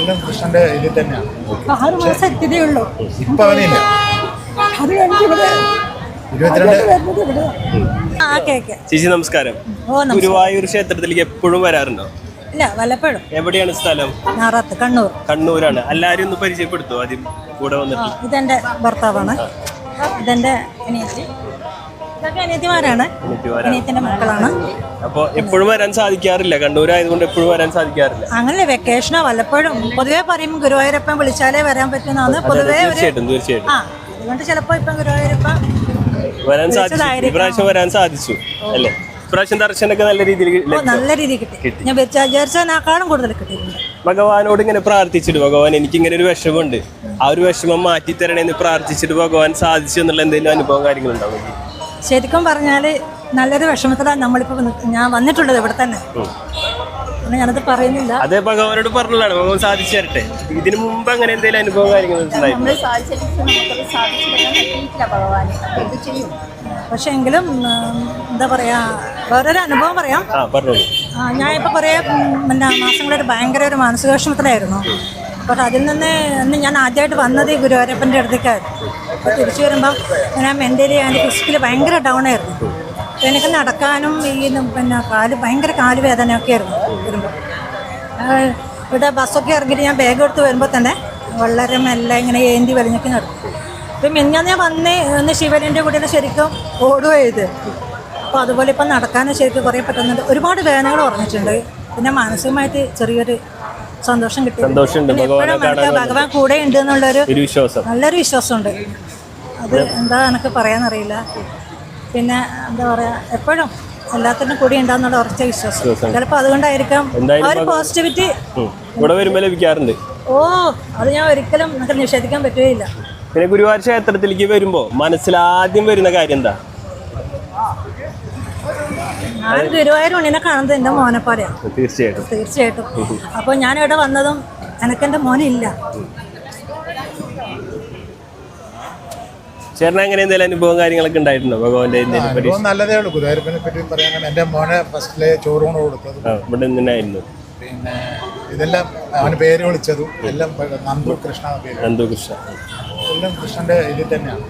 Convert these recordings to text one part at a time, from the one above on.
എല്ലാം കൃഷ്ണന്റെ ഇതിൽ തന്നെയാണ്. ആറ് മാസം എത്തിയതേ ഉള്ളൂ. ഇപ്പൊ അവനില്ല അത് ചേച്ചി നമസ്കാരം. ഓ ഗുരുവായൂർ ക്ഷേത്രത്തിലേക്ക് എപ്പോഴും വരാറുണ്ടോ? ഇല്ല വല്ലപ്പോഴും. എവിടെയാണ് സ്ഥലം? കണ്ണൂർ. കണ്ണൂരാണ്. എല്ലാരും ഒന്ന് പരിചയപ്പെടുത്തു ആദ്യം കൂടെ വന്നിട്ട്. ഇതെന്റെ ഭർത്താവാണ്. ഇതെന്റെ അനിയത്തി. ഇതൊക്കെ അനിയത്തിമാരാണ്. അനിയത്തിമാരാണ്. അനിയത്തിന്റെ മക്കളാണ്. അപ്പോൾ എപ്പോഴും വരാൻ സാധിക്കാറില്ല. കണ്ണൂരായതുകൊണ്ട് എപ്പോഴും വരാൻ സാധിക്കാറില്ല. അങ്ങനെ വെക്കേഷനോ വല്ലപ്പോഴും. പൊതുവെ പറയും ഗുരുവായൂരപ്പൻ വിളിച്ചാലേ വരാൻ പറ്റുന്നതാണ് പൊതുവെ തീർച്ചയായിട്ടും തീർച്ചയായിട്ടും. ആ അതുകൊണ്ട് ചിലപ്പോ ഇപ്പം ഗുരുവായൂരപ്പ വരാൻ സാധിച്ചു. ഇപ്രാവശ്യം വരാൻ സാധിച്ചു അല്ലേ? ഇപ്രാവശ്യം ദർശനമൊക്കെ നല്ല രീതിയിൽ നല്ല രീതിയിൽ കിട്ടി. ഞാൻ വിചാരിച്ചതിനേക്കാളും കൂടുതൽ കിട്ടിയിട്ടുണ്ട്. ഭഗവാനോട് ഇങ്ങനെ പ്രാർത്ഥിച്ചിട്ട് ഭഗവാൻ എനിക്ക് ഇങ്ങനെ ഒരു വിഷമമുണ്ട്. ആ ഒരു വിഷമം മാറ്റി തരണേന്ന് പ്രാർത്ഥിച്ചിട്ട് ഭഗവാൻ സാധിച്ചു എന്നുള്ള എന്തെങ്കിലും അനുഭവം കാര്യങ്ങളുണ്ടാവും ശരിക്കും പറഞ്ഞാൽ നല്ലൊരു വിഷമത്തിലാണ് നമ്മളിപ്പോ ഞാൻ വന്നിട്ടുള്ളത് ഇവിടെ തന്നെ. ഞാനത് പറയുന്നില്ല. അതെ ഭഗവാനോട് പറഞ്ഞതാണ് ഭഗവാൻ സാധിച്ചു തരട്ടെ. ഇതിനു മുമ്പ് അങ്ങനെ എന്തെങ്കിലും അനുഭവം കാര്യങ്ങൾ പക്ഷെ എങ്കിലും എന്താ പറയാ വേറൊരു അനുഭവം പറയാം. ഞാൻ ഇപ്പൊ കുറേ പിന്നെ മാസങ്ങളായിട്ട് ഭയങ്കര ഒരു മാനസിക വിഷമത്തിലായിരുന്നു അപ്പോൾ അതിൽ നിന്ന് അന്ന് ഞാൻ ആദ്യമായിട്ട് വന്നത് ഈ ഗുരുവായൂരപ്പന്റെ അടുത്തേക്കായിരുന്നു. അപ്പോൾ തിരിച്ചു വരുമ്പം ഞാൻ മെന്റലി അതിന്റെ ഫിസിക്കൽ ഭയങ്കര ഡൗൺ ആയിരുന്നു. എനിക്ക് നടക്കാനും ഈ പിന്നെ കാൽ ഭയങ്കര കാൽ വേദനയൊക്കെ ആയിരുന്നു വരുമ്പോൾ ഇവിടെ ബസ്സൊക്കെ ഇറങ്ങിയിട്ട് ഞാൻ ബാഗ് എടുത്ത് വരുമ്പോൾ തന്നെ വളരെ മെല്ലെ ഇങ്ങനെ ഏന്തി വലിഞ്ഞൊക്കെ നടക്കും ഇപ്പം മിന്നാന്ന് ഞാൻ വന്ന് ഒന്ന് ശിവലിന്റെ കൂടെ ശരിക്കും ഓടുക ചെയ്ത് അപ്പോൾ അതുപോലെ ഇപ്പം നടക്കാനും ശരിക്കും കുറേ പറ്റുന്നുണ്ട് ഒരുപാട് വേദനകൾ ഉറങ്ങിയിട്ടുണ്ട് പിന്നെ മാനസികമായിട്ട് ചെറിയൊരു സന്തോഷം കിട്ടി സന്തോഷമുണ്ട്. ഭഗവാൻ കൂടെ ഉണ്ട് എന്നുള്ളൊരു വിശ്വാസം. നല്ലൊരു വിശ്വാസമുണ്ട്. അത് എന്താ എനിക്ക് പറയാനറിയില്ല പിന്നെ എന്താ പറയാ എപ്പോഴും എല്ലാത്തിനും കൂടി ഉണ്ടാകുന്നുള്ള ഉറച്ച വിശ്വാസം. ചിലപ്പോ ചിലപ്പോൾ അതുകൊണ്ടായിരിക്കാം ആ ഒരു പോസിറ്റിവിറ്റി ഇവിടെ വരുമ്പോൾ ലഭിക്കാറുണ്ട്. ഓ അത് ഞാൻ ഒരിക്കലും നിഷേധിക്കാൻ പറ്റുകയില്ല. പിന്നെ ഗുരുവായൂർ ക്ഷേത്രത്തിലേക്ക് വരുമ്പോൾ മനസ്സിലാദ്യം വരുന്ന കാര്യം എന്താ? ഞാൻ ഗുരുവായൂർ ഉണ്ണിനെ കാണുന്നത് എന്റെ മോനെ പോലെയാണ് തീർച്ചയായിട്ടും. തീർച്ചയായിട്ടും. അപ്പോൾ ഞാൻ ഇവിടെ വന്നതും എനിക്കെന്റെ മോനില്ല ചേട്ടൻ അങ്ങനെ എന്തെങ്കിലും അനുഭവം കാര്യങ്ങളൊക്കെ ഉണ്ടായിട്ടുണ്ടോ? ഭഗവാന്റെ അനുഭവം നല്ലതേ ഉള്ളൂ. ഗുരുവായൂരപ്പനെ പറ്റി പറയാൻ എന്റെ മോനെ ഫസ്റ്റിലെ ചോറൂണ് കൊടുത്തത്. ഇവിടെ തന്നെയായിരുന്നു പിന്നെ ഇതെല്ലാം അവന് പേര് വിളിച്ചതും എല്ലാം നന്ദു കൃഷ്ണ എന്ന നന്ദു കൃഷ്ണ. എല്ലാം കൃഷ്ണന്റെ ഇതിൽ തന്നെയാണ്.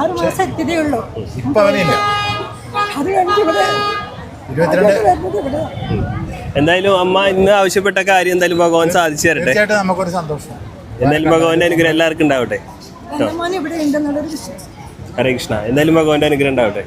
ആറ് മാസം എത്തിയതേ ഉള്ളൂ. ഇപ്പൊ അവനില്ല. എന്തായാലും അമ്മ ഇന്ന് ആവശ്യപ്പെട്ട കാര്യം എന്തായാലും ഭഗവാൻ സാധിച്ചു തരട്ടെ. നമുക്കൊരു സന്തോഷം. എന്തായാലും ഭഗവാന്റെ അനുഗ്രഹം എല്ലാവർക്കും ഉണ്ടാവട്ടെ. ഹരേ കൃഷ്ണ. എന്തായാലും ഭഗവാന്റെ അനുഗ്രഹം ഉണ്ടാവട്ടെ.